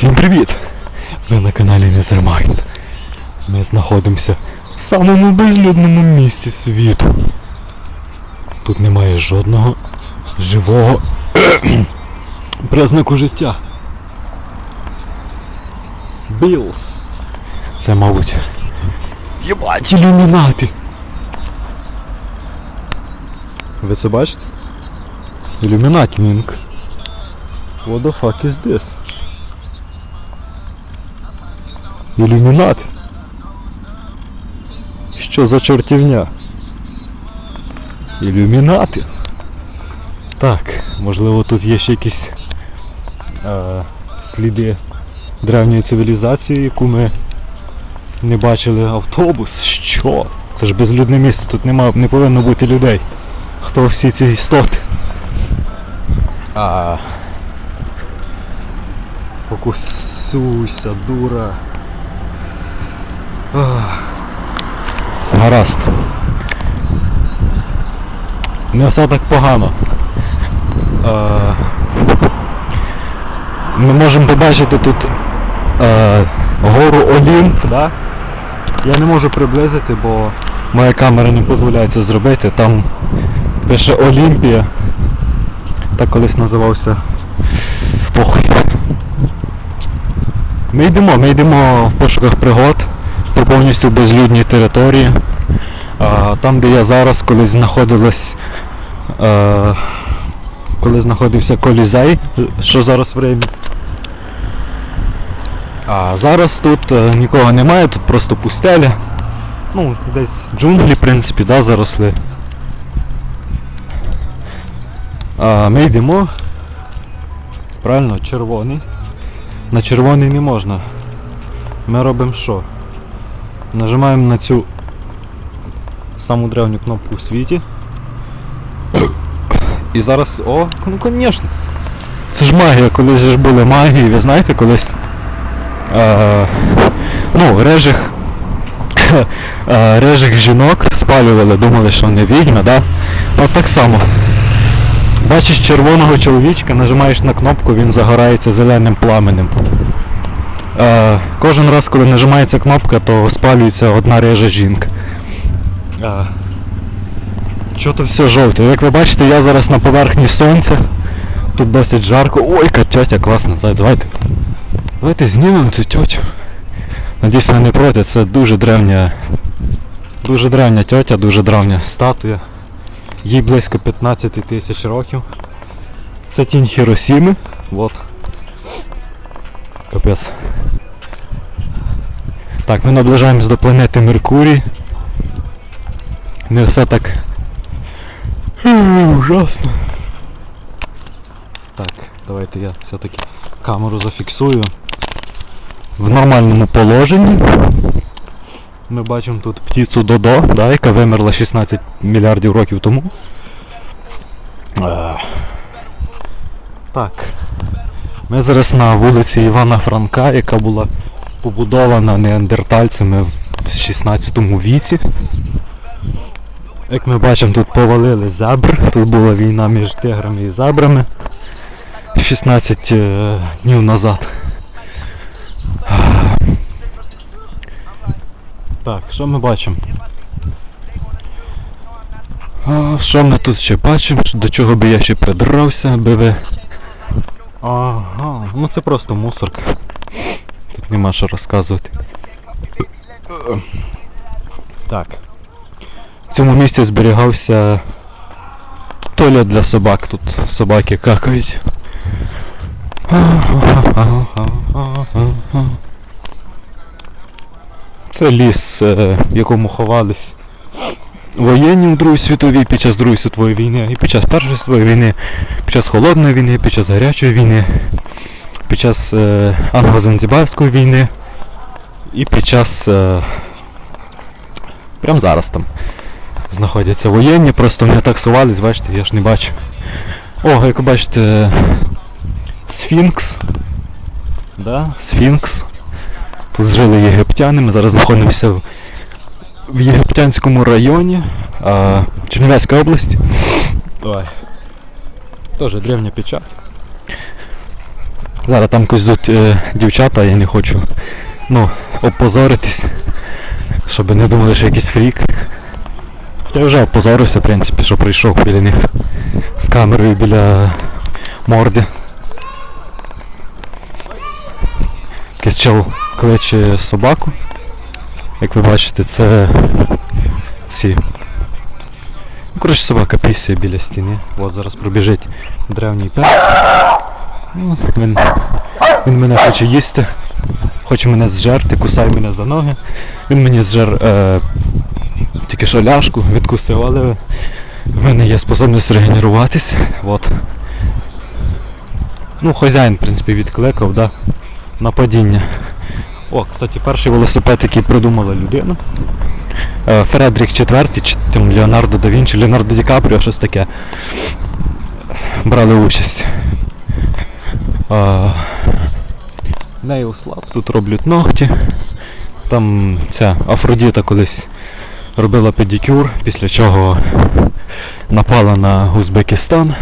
Всім привіт! Ви на каналі Nethermind. Ми знаходимося в самому безлюдному місці світу. Тут немає жодного живого признаку життя. Білс. Це, мабуть, єбать ілюмінати. Ви це бачите? Ілюмінаті, Мінк. What the fuck is this? Ілюмінат? Що за чортівня? Ілюмінати? Так, можливо тут є ще якісь е, сліди древньої цивілізації, яку ми не бачили автобус. Що? Це ж безлюдне місце, тут нема, не повинно бути людей. Хто всі ці істоти? А. Фокусуйся, дура. Гаразд. Не все так погано. Е, Ми можемо побачити тут е, гору Олімп, да? Я не можу приблизити, бо моя камера не дозволяє це зробити. Там пише Олімпія. Так колись називався похуй. Ми йдемо, ми йдемо в пошуках пригод повністю безлюдній території. Там, де я зараз, колись знаходилась. Е, коли знаходився колізей, що зараз в Римі. А зараз тут е, нікого немає, тут просто пустеля. Ну, десь джунглі, в принципі, да, заросли. А, ми йдемо. Правильно, червоний. На червоний не можна. Ми робимо що? Нажимаємо на цю саму древню кнопку у світі. І зараз... О, ну звісно. Це ж магія, колись же були магії, ви знаєте, колись. Е, ну, режих. е, режих жінок спалювали, думали, що вони відьми, да? От так само. Бачиш червоного чоловічка, нажимаєш на кнопку, він загорається зеленим пламенем. Е, кожен раз, коли нажимається кнопка, то спалюється одна режа жінка. Е, що тут все жовте? Як ви бачите, я зараз на поверхні сонця. Тут досить жарко. Ой, яка тьотя класна. Давайте. Давайте знімемо цю тьотю. Надіюсь, ви не проти, це дуже древня. Дуже древня тьотя, дуже древня статуя. Їй близько 15 тисяч років. Це тінь Хіросіми. Вот. Капець. Так, ми наближаємось до планети Меркурій. Не все так. Ужасно. Так, давайте я все-таки камеру зафіксую. В нормальному положенні. Ми бачимо тут птицю Додо, да, яка вимерла 16 мільярдів років тому. Е, Так. Ми зараз на вулиці Івана Франка, яка була побудована неандертальцями в 16 віці. Як ми бачимо, тут повалили зебр. Тут була війна між тиграми і зебрами 16 е, днів назад. Так, що ми бачимо? Що ми тут ще бачимо? До чого би я ще придрався, аби ви. Ага, ну це просто мусорка. Тут нема що розказувати. Так. В цьому місці зберігався туалет для собак. Тут собаки какають. Це ліс, е, в якому ховались воєнні в Другій світовій під час Другої світової війни, і під час Першої світової війни, під час Холодної війни, під час Гарячої війни, під час е, Англо-Занзібарської війни і під час. Е, прям зараз там знаходяться воєнні, просто вони так сувались, бачите, я ж не бачу. О, як ви бачите, Сфінкс. Да, Сфінкс. Тут жили єгиптяни, ми зараз знаходимося в, в Єгиптянському районі, а, Чернівецька область. Ой. Тоже древня печать. Зараз там козуть е, дівчата, я не хочу ну, опозоритись, щоб не думали, що якийсь фрік. Я вже опозорився, в принципі, що прийшов біля них з камерою біля морди. Якийсь чел кличе собаку. Як ви бачите, це ці. Ну, коротше, собака пісяє біля стіни. От зараз пробіжить древній пес. Ну, він, він мене хоче їсти, хоче мене зжерти, кусає мене за ноги. Він мені зжер е, тільки що ляшку відкусив, але в мене є способність регенеруватись. От. Ну, хазяїн, в принципі, відкликав, да, падіння. О, кстати, перший велосипед, який придумала людина. Е, Фредрік IV, чи там Леонардо да Вінчі, Леонардо Ді Капріо, щось таке. Брали участь. А, Nail тут роблять ногті. Там ця Афродіта колись робила педикюр, після чого напала на Узбекистан.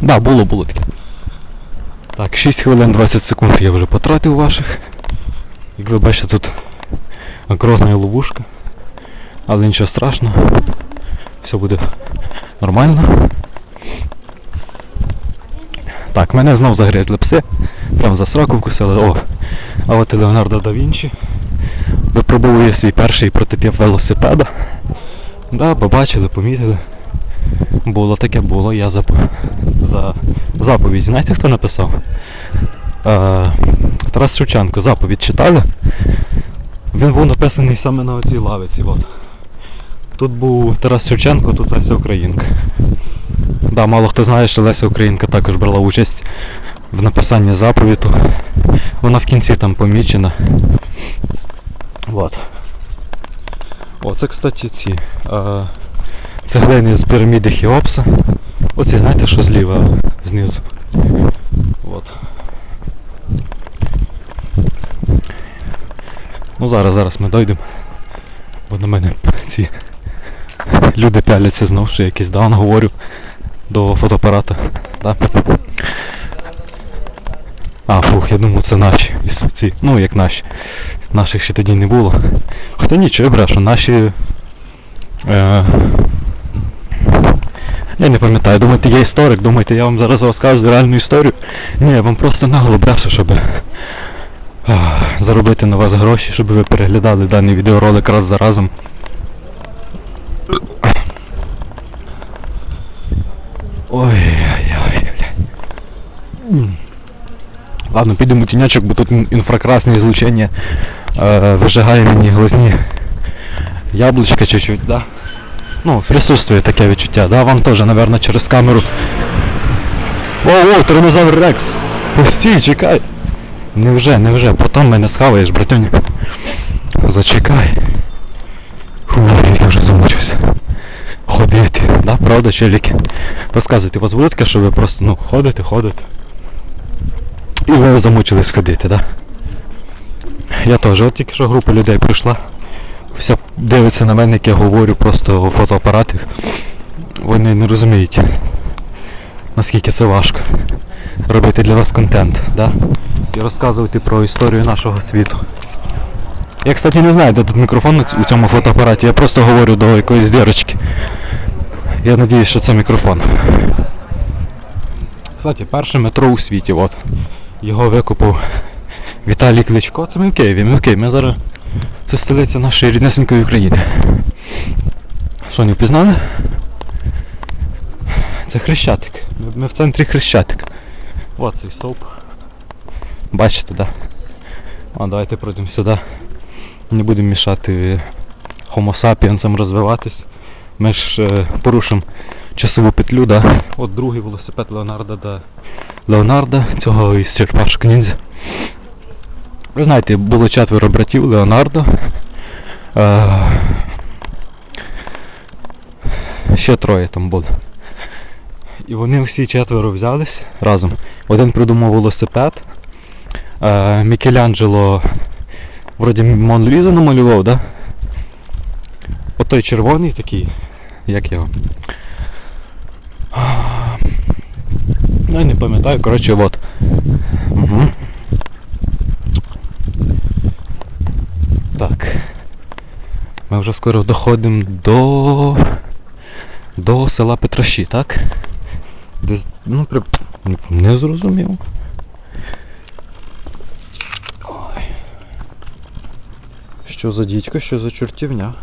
Да, було, було таке. Так, 6 хвилин 20 секунд я вже потратив ваших. Як ви бачите, тут грозна ловушка. Але нічого страшного. Все буде нормально. Так, мене знов загрізли пси. Прям за сраку вкусили. О! А от і Леонардо да Вінчі випробовує свій перший прототип велосипеда. Да, побачили, помітили. Було таке, було, я зап... за заповідь. Знаєте хто написав? Е, Тарас Шевченко, заповідь читали? Він був написаний саме на оцій лавиці. От. Тут був Тарас Шевченко, тут Леся Українка. Да, мало хто знає, що Леся Українка також брала участь в написанні заповіту. Вона в кінці там помічена. Вот. О, кстати, ці. Е, цеглини з піраміди Хеопса. Оці, знаєте, що зліва знизу. Вот. Ну зараз, зараз ми дойдемо. Бо на мене ці люди пяляться знов, що я якийсь даун говорю до фотоапарата. Да? А, фух, я думав це наші. Ці, ну як наші. Наших ще тоді не було. Хоча нічого, я брешу, наші. Е, я не пам'ятаю, думаєте, я історик, думаєте, я вам зараз розказую реальну історію? Ні, я вам просто наголо брешу, щоб заробити на вас гроші, щоб ви переглядали даний відеоролик раз за разом. Ой-ой-ой, блядь. Ладно, підемо тінячок, бо тут інфракрасне излучення е, вижигає мені глазні яблучка чуть-чуть, да? Ну, присутствує таке відчуття, да? Вам теж, напевно, через камеру. Воу-воу, тиранозавр Рекс! Пусти, чекай! Невже, невже, потім мене схаваєш, братюнь. Зачекай. Фу, я вже замучився. Ходити, да, правда, челіки? Розказуйте, у вас було таке, що ви просто, ну, ходите, ходите. І ви замучились ходити, да? Я теж, от тільки що група людей прийшла. Вся дивиться на мене, як я говорю просто у фотоапаратах. Вони не розуміють, наскільки це важко робити для вас контент, да? І розказувати про історію нашого світу. Я, кстати, не знаю, де тут мікрофон у цьому фотоапараті, я просто говорю до якоїсь дірочки. Я надіюсь, що це мікрофон. Кстати, перше метро у світі, от. Його викупив Віталій Кличко. Це ми в Києві, ми в Києві. Ми зараз. Це столиця нашої ріднесенької України. Що, не впізнали? Це Хрещатик. Ми в центрі Хрещатик. От цей стовп. Бачите, да? О, давайте пройдемо сюди. Не будемо мішати Homo sapiensам розвиватись. Ми ж е, порушимо часову петлю, да? От другий велосипед Леонардо да Леонардо, цього із черепашок ніндзя. Ви знаєте, було четверо братів Леонардо. Е, ще троє там було. І вони всі четверо взялись разом. Один придумав велосипед. Е, Мікеланджело вроді Монлізу намалював, да? Отой червоний такий, як його. Ну я не пам'ятаю, коротше от. Угу. Так. Ми вже скоро доходимо до... до села Петраші, так? Десь, ну, при... не зрозумів. Ой. Що за дідько, що за чортівня?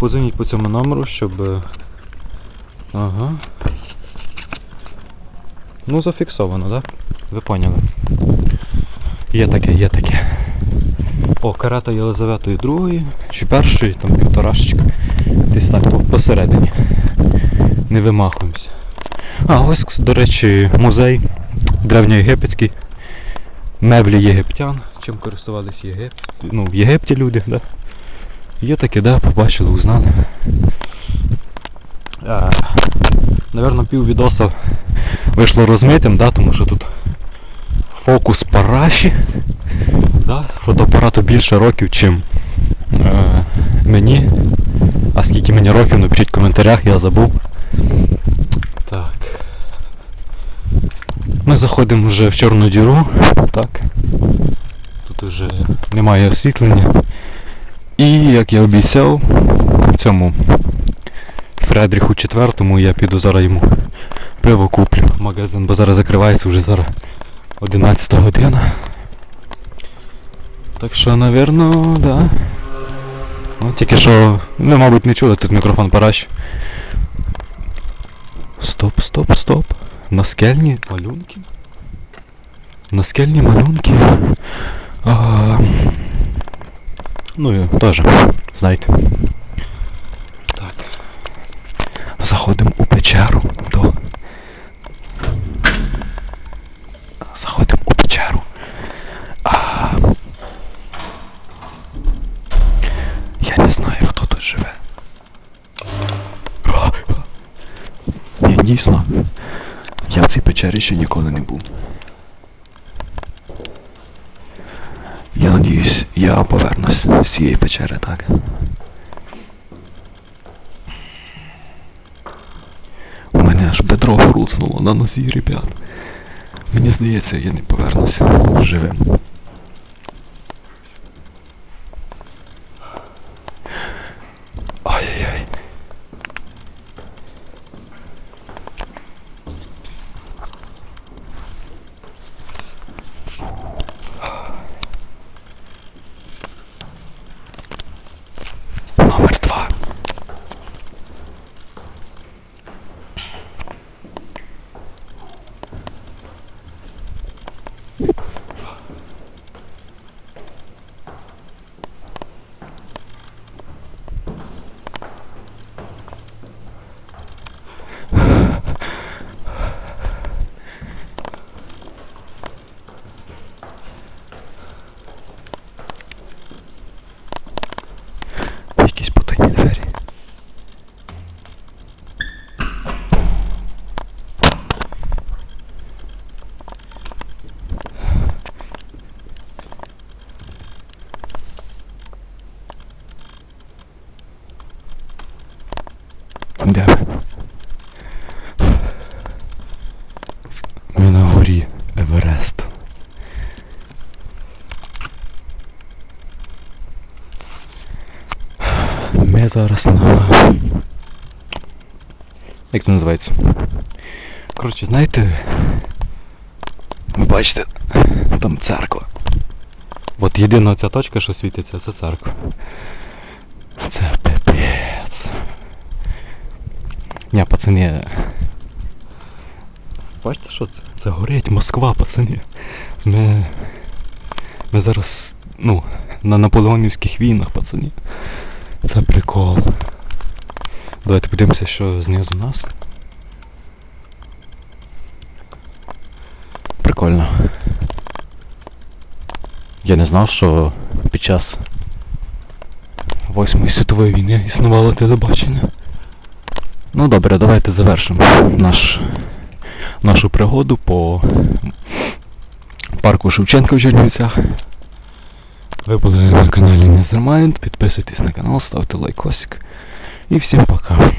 Подзвоніть по цьому номеру, щоб. е, Ага. Ну, зафіксовано, так? Да? Ви поняли. Є таке, є таке. О, карета Єлизаветої другої, чи першої, там півторашечка. Десь так посередині. Не вимахуємося. А, ось, до речі, музей древньоєгипетський. Меблі єгиптян, чим користувались Єгип... ну, в Єгипті люди, да? Є таке, да, побачили, узнали. А, Наверно, пів відоса вийшло розмитим, да, тому що тут фокус параші. Да? Фотоапарату більше років, чим е, мені. А скільки мені років, напишіть в коментарях, я забув. Так. Ми заходимо вже в чорну діру. Так. Тут вже немає освітлення. І як я обіцяв, цьому Фредріху четвертому я піду зараз йому пиво куплю. Магазин, бо зараз закривається вже зараз 11 година. Так що, навірно, да. Ну, тільки що, ви, мабуть, не чули, тут мікрофон параш. Стоп, стоп, стоп. Наскельні малюнки. Наскельні малюнки. А, ну і теж, знаєте. Так. Заходимо у печеру до. Заходимо у печеру. А... Я не знаю, хто тут живе. Ні, дійсно. Я в цій печері ще ніколи не був. Я надіюсь, я повернусь з цієї печери, так. У мене аж бедро хруснуло на нозі, ребят. Мені здається, я не повернуся живим. Де? Ми на горі Евересту. Ми зараз на. Як це називається? Коротше, знаєте. Ви бачите, там церква. От єдина ця точка, що світиться, це церква. Це Ні, пацани. Бачите, що це? Це горить Москва, пацани. Ми. Ми зараз, ну, на наполеонівських війнах, пацани. Це прикол. Давайте подивимося, що знизу нас. Прикольно. Я не знав, що під час Восьмої світової війни існувало телебачення. Ну добре, давайте завершимо наш, нашу пригоду по парку Шевченка в Чернівцях. Ви були на каналі Незермайнд, підписуйтесь на канал, ставте лайкосик. І всім пока.